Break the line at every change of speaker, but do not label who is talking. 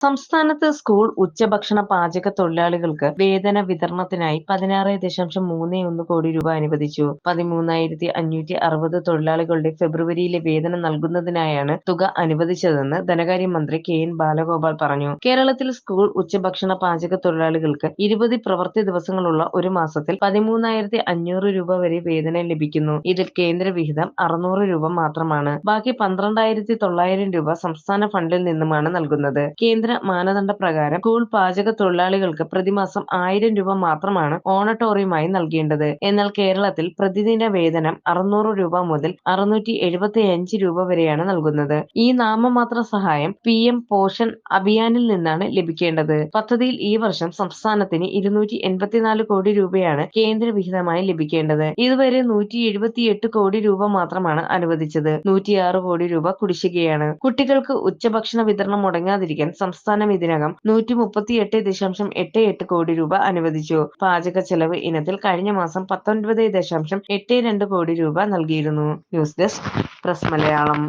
സംസ്ഥാനത്ത് സ്കൂൾ ഉച്ചഭക്ഷണ പാചക തൊഴിലാളികൾക്ക് വേതന വിതരണത്തിനായി പതിനാറ് ദശാംശം മൂന്ന് ഒന്ന് കോടി രൂപ അനുവദിച്ചു. പതിമൂന്നായിരത്തി അഞ്ഞൂറ്റി അറുപത് തൊഴിലാളികളുടെ ഫെബ്രുവരിയിലെ വേതനം നൽകുന്നതിനായാണ് തുക അനുവദിച്ചതെന്ന് ധനകാര്യമന്ത്രി കെ എൻ ബാലഗോപാൽ പറഞ്ഞു. കേരളത്തിൽ സ്കൂൾ ഉച്ചഭക്ഷണ പാചക തൊഴിലാളികൾക്ക് ഇരുപത് പ്രവൃത്തി ദിവസങ്ങളുള്ള ഒരു മാസത്തിൽ പതിമൂന്നായിരത്തി അഞ്ഞൂറ് രൂപ വരെ വേതനം ലഭിക്കുന്നു. ഇതിൽ കേന്ദ്ര വിഹിതം അറുന്നൂറ് രൂപ മാത്രമാണ്. ബാക്കി പന്ത്രണ്ടായിരത്തി തൊള്ളായിരം രൂപ സംസ്ഥാന ഫണ്ടിൽ നിന്നുമാണ് നൽകുന്നത്. കേന്ദ്ര മാനദണ്ഡപ്രകാരം സ്കൂൾ പാചക തൊഴിലാളികൾക്ക് പ്രതിമാസം ആയിരം രൂപ മാത്രമാണ് ഓണട്ടോറിയമായി നൽകേണ്ടത്. എന്നാൽ കേരളത്തിൽ പ്രതിദിന വേതനം അറുന്നൂറ് രൂപ മുതൽ അറുന്നൂറ്റി എഴുപത്തി അഞ്ച് രൂപ വരെയാണ് നൽകുന്നത്. ഈ നാമമാത്ര സഹായം പി എം പോഷൻ അഭിയാനിൽ നിന്നാണ് ലഭിക്കേണ്ടത്. പദ്ധതിയിൽ ഈ വർഷം സംസ്ഥാനത്തിന് ഇരുന്നൂറ്റി എൺപത്തിനാല് കോടി രൂപയാണ് കേന്ദ്ര വിഹിതമായി ലഭിക്കേണ്ടത്. ഇതുവരെ നൂറ്റി എഴുപത്തിയെട്ട് കോടി രൂപ മാത്രമാണ് അനുവദിച്ചത്. നൂറ്റിയാറ് കോടി രൂപ കുടിശ്ശികയാണ്. കുട്ടികൾക്ക് ഉച്ചഭക്ഷണ വിതരണം മുടങ്ങാതിരിക്കാൻ സംസ്ഥാനം ഇതിനകം നൂറ്റി മുപ്പത്തിയെട്ട് ദശാംശം എട്ട് എട്ട് കോടി രൂപ അനുവദിച്ചു. പാചക ചെലവ് ഇനത്തിൽ കഴിഞ്ഞ മാസം പത്തൊൻപത് ദശാംശം എട്ട് രണ്ട് കോടി രൂപ നൽകിയിരുന്നു.
News desk press Malayalam